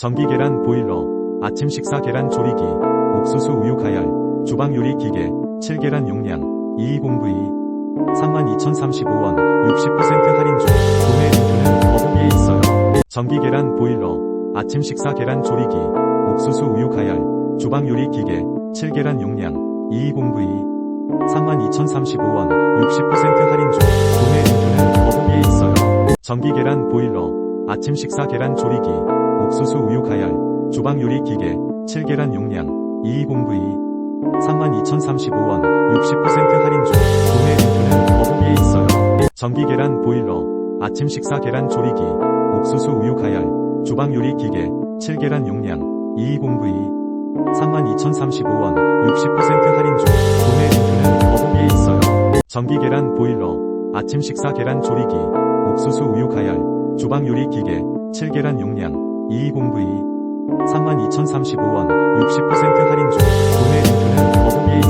전기 계란 보일러, 아침 식사 계란 조리기, 옥수수 우유 가열, 주방 요리 기계, 7계란 용량, 2202, 32,035원, 60% 할인 중, 구매 링크는 더보기에 있어요. 전기 계란 보일러, 아침 식사 계란 조리기, 옥수수 우유 가열, 주방 요리 기계, 7계란 용량, 2202, 32,035원, 60% 할인 중, 구매 링크는 더보기에 있어요. 전기 계란 보일러, 아침 식사 계란 조리기, 옥수수 우유 가열, 주방 요리 기계, 7계란 용량, 2202, 32,035원, 60% 할인 중, 구매 링크는 더보기에 있어요. 전기 계란 보일러, 아침 식사 계란 조리기, 옥수수 우유 가열, 주방 요리 기계, 7계란 용량, 2202, 32,035원, 60% 할인 중, 구매 링크는 더보기에 있어요. 전기 계란 보일러, 아침 식사 계란 조리기, 옥수수 우유 가열, 주방 요리 기계, 7계란 용량, 2202 32,035원 60% 할인 중.